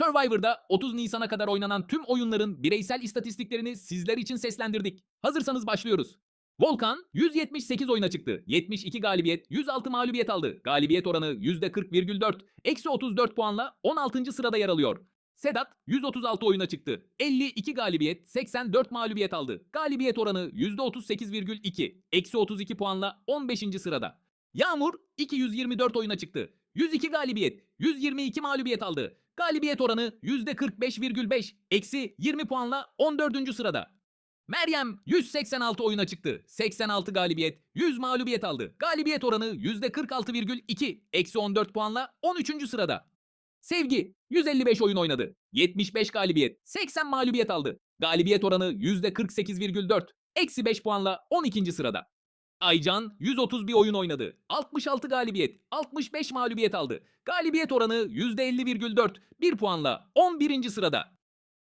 Survivor'da 30 Nisan'a kadar oynanan tüm oyunların bireysel istatistiklerini sizler için seslendirdik. Hazırsanız başlıyoruz. Volkan 178 oyuna çıktı. 72 galibiyet, 106 mağlubiyet aldı. Galibiyet oranı %40,4. Eksi 34 puanla 16. sırada yer alıyor. Sedat 136 oyuna çıktı. 52 galibiyet, 84 mağlubiyet aldı. Galibiyet oranı %38,2. Eksi 32 puanla 15. sırada. Yağmur 224 oyuna çıktı. 102 galibiyet, 122 mağlubiyet aldı. Galibiyet oranı %45,5. Eksi 20 puanla 14. sırada. Meryem 186 oyuna çıktı. 86 galibiyet, 100 mağlubiyet aldı. Galibiyet oranı %46,2. Eksi 14 puanla 13. sırada. Sevgi 155 oyun oynadı. 75 galibiyet, 80 mağlubiyet aldı. Galibiyet oranı %48,4. Eksi 5 puanla 12. sırada. Aycan 131 oyun oynadı. 66 galibiyet, 65 mağlubiyet aldı. Galibiyet oranı %50,4. 1 puanla 11. sırada.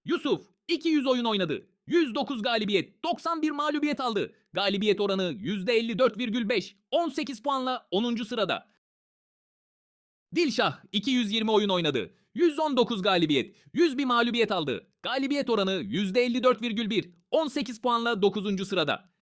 Yusuf 200 oyun oynadı. 109 galibiyet, 91 mağlubiyet aldı. Galibiyet oranı %54,5. 18 puanla 10. sırada. Dilşah 220 oyun oynadı. 119 galibiyet, 101 mağlubiyet aldı. Galibiyet oranı %54,1. 18 puanla 9. sırada.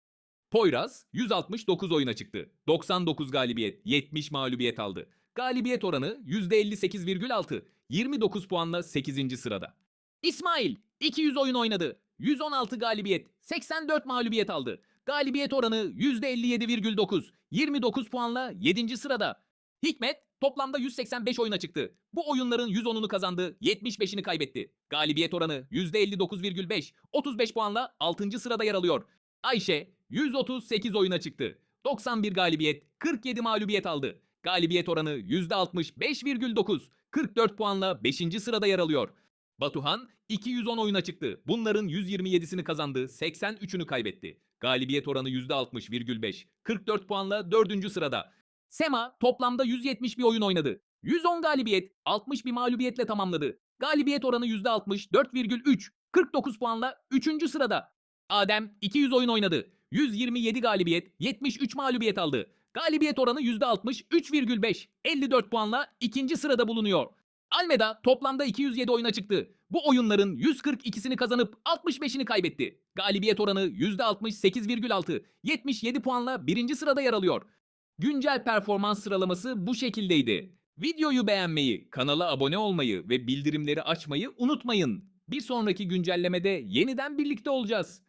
Poyraz 169 oyuna çıktı. 99 galibiyet, 70 mağlubiyet aldı. Galibiyet oranı %58,6. 29 puanla 8. sırada. İsmail 200 oyun oynadı. 116 galibiyet, 84 mağlubiyet aldı. Galibiyet oranı %57,9. 29 puanla 7. sırada. Hikmet toplamda 185 oyuna çıktı. Bu oyunların 110'unu kazandı, 75'ini kaybetti. Galibiyet oranı %59,5. 35 puanla 6. sırada yer alıyor. Ayşe 138 oyuna çıktı. 91 galibiyet, 47 mağlubiyet aldı. Galibiyet oranı %65,9. 44 puanla 5. sırada yer alıyor. Batuhan 210 oyuna çıktı. Bunların 127'sini kazandı, 83'ünü kaybetti. Galibiyet oranı %60,5. 44 puanla 4. sırada. Sema toplamda 171 oyun oynadı. 110 galibiyet, 60 bir mağlubiyetle tamamladı. Galibiyet oranı %64,3. 49 puanla 3. sırada. Adem 200 oyun oynadı. 127 galibiyet, 73 mağlubiyet aldı. Galibiyet oranı %63,5. 54 puanla ikinci sırada bulunuyor. Almeda toplamda 207 oyuna çıktı. Bu oyunların 142'sini kazanıp 65'ini kaybetti. Galibiyet oranı %68,6. 77 puanla birinci sırada yer alıyor. Güncel performans sıralaması bu şekildeydi. Videoyu beğenmeyi, kanala abone olmayı ve bildirimleri açmayı unutmayın. Bir sonraki güncellemede yeniden birlikte olacağız.